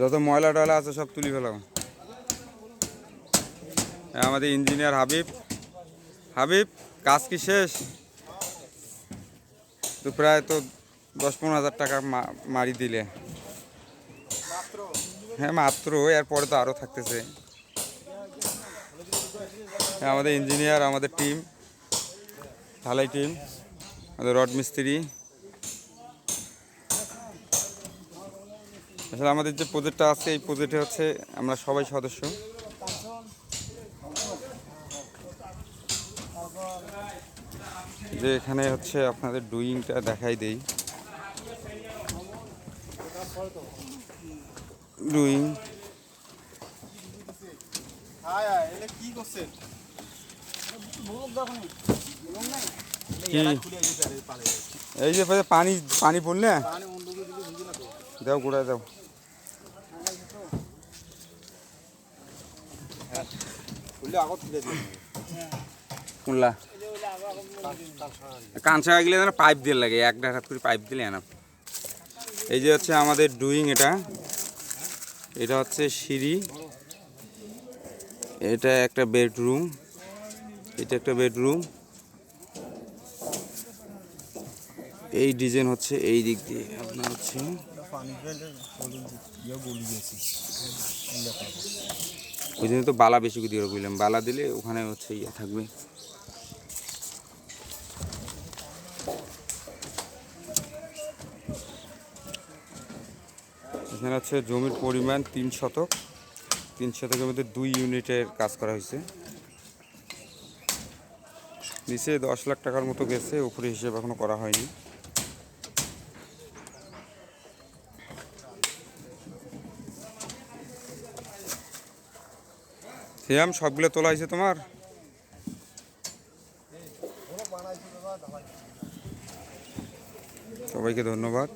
যত ময়লা টয়লা আছে সব তুলি ফেলাম এ আমাদের ইঞ্জিনিয়ার হাবিব। হাবিব কাজ কি শেষ? তো প্রায় তো দশ পনেরো হাজার টাকা মারি দিলে। হ্যাঁ মাত্র। এরপরে তো আরও থাকতেছে। হ্যাঁ, আমাদের ইঞ্জিনিয়ার আমাদের টিম ঢালাই টিম আমাদের রড মিস্ত্রি। আসলে আমাদের যে প্রজেক্টটা আছে এই প্রজেক্টে হচ্ছে আমরা সবাই সদস্য। যে এখানে হচ্ছে আপনাদের ডুইংটা দেখাই দেই। ডুইং এই যে পানি পানি পড়লে? দাও গোড়ায় দাও। কোনলা? কাঁচা গেলে যেন পাইপ দিয়ে লাগে এক ডাকাত করে পাইপ দিলে না এই যে হচ্ছে আমাদের ডুইং এটা। এটা হচ্ছে সিঁড়ি। এটা একটা বেডরুম। এটা একটা বেডরুম। এই ডিজাইন হচ্ছে এই দিক দিয়ে। আপনার হচ্ছে ওই জন্য তো বালা বেশি দিয়ে বুঝলাম। বালা দিলে ওখানে হচ্ছে ইয়ে থাকবে। এখানে হচ্ছে জমির পরিমাণ তিন শতক। তিন শতকের মধ্যে দুই ইউনিটের কাজ করা হয়েছে। নিচে দশ লাখ টাকার মতো গেছে, উপরে হিসেব এখনও করা হয়নি। সিয়াম সবগুলো তোলা হয়েছে তোমার? সবাইকে ধন্যবাদ।